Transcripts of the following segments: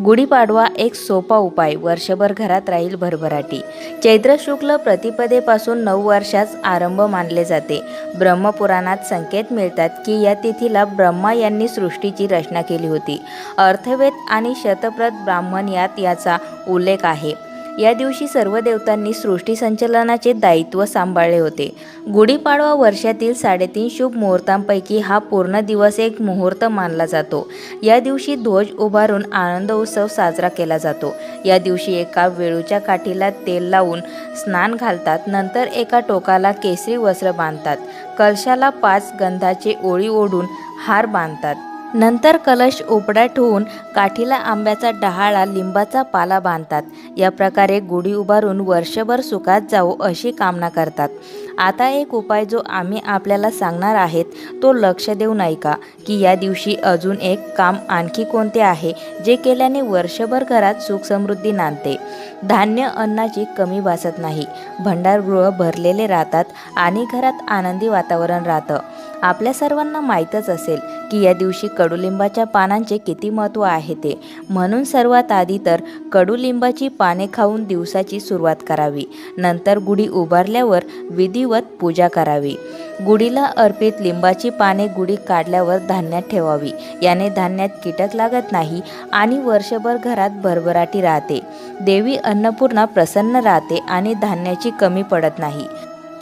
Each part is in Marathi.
गुढीपाडवा एक सोपा उपाय. वर्षभर घरात राहील भरभराटी. चैत्र शुक्ल प्रतिपदेपासून नऊ वर्षास आरंभ मानले जाते. ब्रह्मपुराणात संकेत मिळतात की या तिथीला ब्रह्मा यांनी सृष्टीची रचना केली होती. अर्थवेद आणि शतप्रत ब्राह्मण यात याचा उल्लेख आहे. या दिवशी सर्व देवतांनी सृष्टी संचलनाचे दायित्व सांभाळले होते. गुढीपाडवा वर्षातील साडेतीन शुभ मुहूर्तांपैकी हा पूर्ण दिवस एक मुहूर्त मानला जातो. या दिवशी ध्वज उभारून आनंद उत्सव साजरा केला जातो. या दिवशी एका वेळूच्या काठीला तेल लावून स्नान घालतात नंतर एका टोकाला केसरी वस्त्र बांधतात. कलशाला पाच गंधाचे ओळी ओढून हार बांधतात. नंतर कलश उपडा ठेवून काठीला आंब्याचा डहाळा लिंबाचा पाला बांधतात. या प्रकारे गुढी उभारून वर्षभर सुखात जावो अशी कामना करतात. आता एक उपाय जो आम्ही आपल्याला सांगणार आहेत तो लक्ष देऊ नाही का की या दिवशी अजून एक काम आणखी कोणते आहे जे केल्याने वर्षभर घरात सुख समृद्धी नांदते. धान्य अन्नाची कमी भासत नाही. भंडारगृह भरलेले राहतात आणि घरात आनंदी वातावरण राहतं. आपल्या सर्वांना माहीतच असेल की या दिवशी कडुलिंबाच्या पानांचे किती महत्त्व आहे ते. म्हणून सर्वात आधी तर कडुलिंबाची पाने खाऊन दिवसाची सुरुवात करावी. नंतर गुढी उभारल्यावर विधी विधिवत पूजा करावी. गुढीला अर्पित लिंबाची पाने गुढी काढल्यावर धान्यात ठेवावी. याने धान्यात कीटक लागत नाही आणि वर्षभर घरात भरभराटी राहते. देवी अन्नपूर्णा प्रसन्न राहते आणि धान्याची कमी पडत नाही.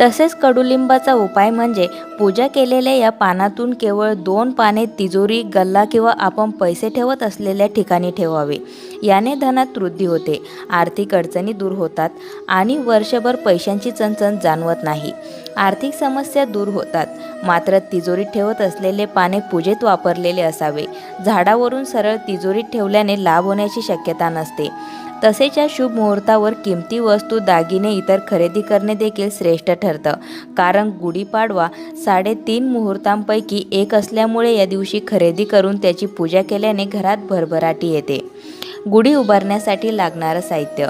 तसेच कडुलिंबाचा उपाय म्हणजे पूजा केलेल्या या पानातून केवळ दोन पाने तिजोरी गल्ला किंवा आपण पैसे ठेवत असलेल्या ठिकाणी ठेवावे. याने धनात वृद्धी होते आर्थिक अडचणी दूर होतात आणि वर्षभर पैशांची चणचण जाणवत नाही. आर्थिक समस्या दूर होतात. मात्र तिजोरीत ठेवत असलेले पाने पूजेत वापरलेले असावे. झाडावरून सरळ तिजोरीत ठेवल्याने लाभ होण्याची शक्यता नसते. तसेच या शुभ मुहूर्तावर किमती वस्तू दागिने इतर खरेदी करणे देखील श्रेष्ठ ठरतं. कारण गुढीपाडवा साडेतीन मुहूर्तांपैकी एक असल्यामुळे या दिवशी खरेदी करून त्याची पूजा केल्याने घरात भरभराटी येते. गुढी उभारण्यासाठी लागणारं साहित्य.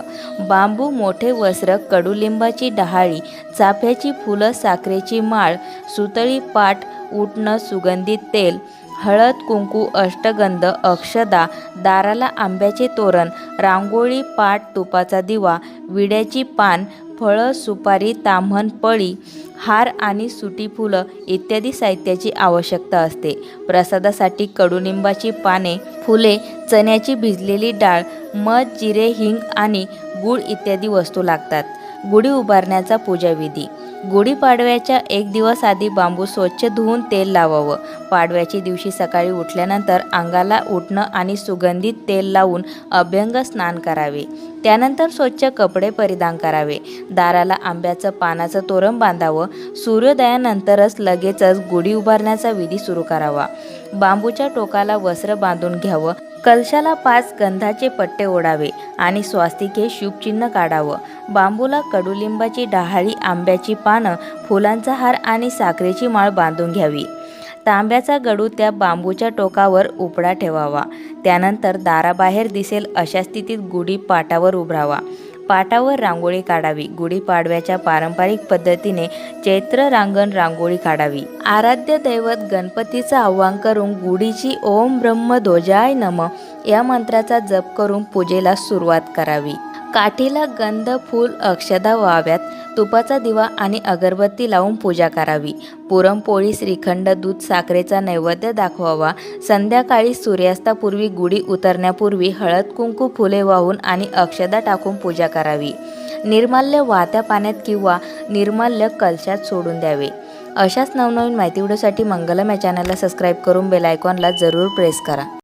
बांबू मोठे वस्त्र कडुलिंबाची डहाळी चाफ्याची फुलं साखरेची माळ सुतळी पाट उटणं सुगंधित तेल हळद कुंकू अष्टगंध अक्षदा दाराला आंब्याचे तोरण रांगोळी पाट तुपाचा दिवा विड्याची पान फळं सुपारी ताम्हण पळी हार आणि सुटी फुलं इत्यादी साहित्याची आवश्यकता असते. प्रसादासाठी कडुनिंबाची पाने फुले चण्याची भिजलेली डाळ मध जिरे हिंग आणि गूळ इत्यादी वस्तू लागतात. गुढी उभारण्याचा पूजाविधी. गुढीपाडव्याच्या एक दिवस आधी बांबू स्वच्छ धुवून तेल लावावं. पाडव्याच्या दिवशी सकाळी उठल्यानंतर अंगाला उठणं आणि सुगंधित तेल लावून अभ्यंग स्नान करावे. त्यानंतर स्वच्छ कपडे परिधान करावे. दाराला आंब्याचं पानाचं तोरण बांधावं. सूर्योदयानंतरच लगेचच गुढी उभारण्याचा विधी सुरू करावा. बांबूच्या टोकाला वस्त्र बांधून घ्यावं. कलशाला पाच गंधाचे पट्टे ओढावे आणि स्वास्तिके शुभचिन्ह काढावं. बांबूला कडुलिंबाची डहाळी आंब्याची पानं फुलांचा हार आणि साखरेची माळ बांधून घ्यावी. तांब्याचा गडू त्या बांबूच्या टोकावर उपडा ठेवावा. त्यानंतर दाराबाहेर दिसेल अशा स्थितीत गुढी पाटावर उभरावा. पाटावर रांगोळी काढावी. गुढीपाडव्याच्या पारंपरिक पद्धतीने चैत्र रांगण रांगोळी काढावी. आराध्य दैवत गणपतीचं आव्हान करून गुढीची ओम ब्रह्म ध्वजाय नम या मंत्राचा जप करून पूजेला सुरुवात करावी. काठीला गंध फूल अक्षदा व्हाव्यात. तुपाचा दिवा आणि अगरबत्ती लावून पूजा करावी. पुरणपोळी श्रीखंड दूध साखरेचा नैवेद्य दाखवावा. संध्याकाळी सूर्यास्तापूर्वी गुढी उतरण्यापूर्वी हळद कुंकू फुले वाहून आणि अक्षदा टाकून पूजा करावी. निर्माल्य वाहत्या पाण्यात किंवा निर्माल्य कलशात सोडून द्यावे. अशाच नवनवीन माहिती व्हिडिओसाठी मंगलम या चॅनलला सबस्क्राईब करून बेल आयकॉनला जरूर प्रेस करा.